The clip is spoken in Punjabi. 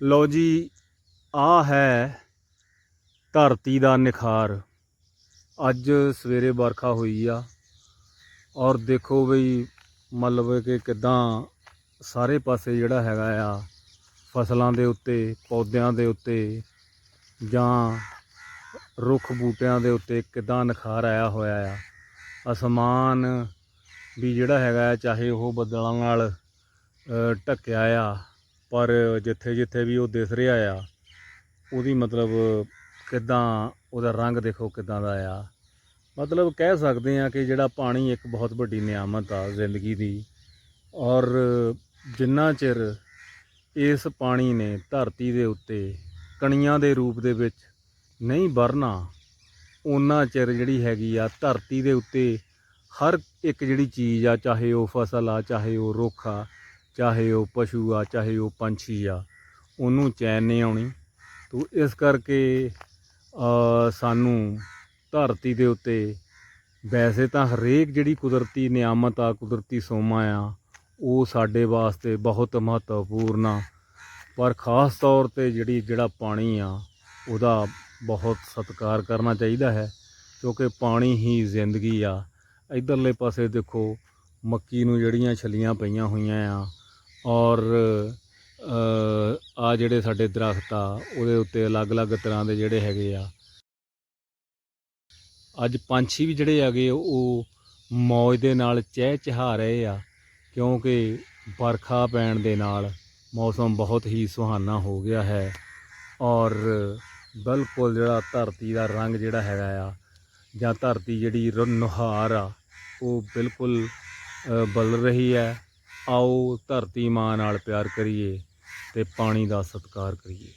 ਲਓ ਜੀ ਆ ਹੈ ਧਰਤੀ ਦਾ ਨਿਖਾਰ। ਅੱਜ ਸਵੇਰੇ ਵਰਖਾ ਹੋਈ ਆ ਔਰ ਦੇਖੋ ਬਈ, ਮਤਲਬ ਕਿ ਕਿਦਾਂ ਸਾਰੇ ਪਾਸੇ ਜਿਹੜਾ ਹੈਗਾ ਆ, ਫਸਲਾਂ ਦੇ ਉੱਤੇ, ਪੌਦਿਆਂ ਦੇ ਉੱਤੇ ਜਾਂ ਰੁੱਖ ਬੂਟਿਆਂ ਦੇ ਉੱਤੇ ਕਿਦਾਂ ਨਿਖਾਰ ਆਇਆ ਹੋਇਆ ਆ। ਅਸਮਾਨ ਵੀ ਜਿਹੜਾ ਹੈਗਾ ਆ, ਚਾਹੇ ਉਹ ਬੱਦਲਾਂ ਨਾਲ ਢੱਕਿਆ ਆ ਪਰ ਜਿੱਥੇ ਜਿੱਥੇ ਵੀ ਉਹ ਦਿਸ ਰਿਹਾ ਆ, ਉਹਦੀ ਮਤਲਬ ਕਿਦਾਂ ਉਹਦਾ ਰੰਗ ਦੇਖੋ ਕਿਦਾਂ ਦਾ ਆ। ਮਤਲਬ ਕਹਿ ਸਕਦੇ ਆ ਕਿ ਜਿਹੜਾ ਪਾਣੀ ਇੱਕ ਬਹੁਤ ਵੱਡੀ ਨਿਆਮਤ ਆ ਜ਼ਿੰਦਗੀ ਦੀ ਔਰ ਜਿੰਨਾ ਚਿਰ ਇਸ ਪਾਣੀ ਨੇ ਧਰਤੀ ਦੇ ਉੱਤੇ ਕਣੀਆਂ ਦੇ ਰੂਪ ਦੇ ਵਿੱਚ ਨਹੀਂ ਵਰਨਾ ਉਹਨਾਂ ਚਿਰ ਜਿਹੜੀ ਹੈਗੀ ਆ ਧਰਤੀ ਦੇ ਉੱਤੇ ਹਰ ਇੱਕ ਜਿਹੜੀ ਚੀਜ਼ ਆ, ਚਾਹੇ ਉਹ ਫਸਲ ਆ, ਚਾਹੇ ਉਹ ਰੁੱਖ ਆ ਚਾਹੇ ਉਹ ਪਸ਼ੂ ਆ, ਚਾਹੇ ਉਹ ਪੰਛੀ ਆ, ਉਹਨੂੰ ਚੈਨ ਨਹੀਂ ਆਉਣੀ। ਤੋ ਇਸ ਕਰਕੇ ਸਾਨੂੰ ਧਰਤੀ ਦੇ ਉੱਤੇ ਵੈਸੇ ਤਾਂ ਹਰੇਕ ਜਿਹੜੀ ਕੁਦਰਤੀ ਨਿਆਮਤ ਆ, ਕੁਦਰਤੀ ਸੋਮਾ ਆ, ਉਹ ਸਾਡੇ ਵਾਸਤੇ ਬਹੁਤ ਮਹੱਤਵਪੂਰਨ ਆ। ਪਰ ਖਾਸ ਤੌਰ ਤੇ ਜਿਹੜੀ, ਜਿਹੜਾ ਪਾਣੀ ਆ, ਉਹਦਾ ਬਹੁਤ ਸਤਿਕਾਰ ਕਰਨਾ ਚਾਹੀਦਾ ਹੈ, ਕਿਉਂਕਿ ਪਾਣੀ ਹੀ ਜ਼ਿੰਦਗੀ ਆ। ਇਧਰਲੇ ਪਾਸੇ ਦੇਖੋ, ਮੱਕੀ ਨੂੰ ਜਿਹੜੀਆਂ ਛਲੀਆਂ ਪਈਆਂ ਹੋਈਆਂ ਆ ਔਰ ਆ ਜਿਹੜੇ ਸਾਡੇ ਦਰਖਤ ਆ ਉਹਦੇ ਉੱਤੇ ਅਲੱਗ-ਅਲੱਗ ਤਰ੍ਹਾਂ ਦੇ ਜਿਹੜੇ ਹੈਗੇ ਆ। ਅੱਜ ਪੰਛੀ ਵੀ ਜਿਹੜੇ ਹੈਗੇ ਉਹ ਮੌਜ ਦੇ ਨਾਲ ਚਹਿ ਚਹਾ ਰਹੇ ਆ ਕਿਉਂਕਿ ਵਰਖਾ ਪੈਣ ਦੇ ਨਾਲ ਮੌਸਮ ਬਹੁਤ ਹੀ ਸੁਹਾਨਾ ਹੋ ਗਿਆ ਹੈ। ਔਰ ਬਿਲਕੁਲ ਜਿਹੜਾ ਧਰਤੀ ਦਾ ਰੰਗ ਜਿਹੜਾ ਹੈਗਾ ਆ ਜਾਂ ਧਰਤੀ ਜਿਹੜੀ ਰ- ਨੁਹਾਰ ਆ ਉਹ ਬਿਲਕੁਲ ਅ, ਬਦਲ ਰਹੀ ਹੈ। ਆਓ ਧਰਤੀ ਮਾਂ ਨਾਲ ਪਿਆਰ ਕਰੀਏ ਤੇ ਪਾਣੀ ਦਾ ਸਤਿਕਾਰ ਕਰੀਏ।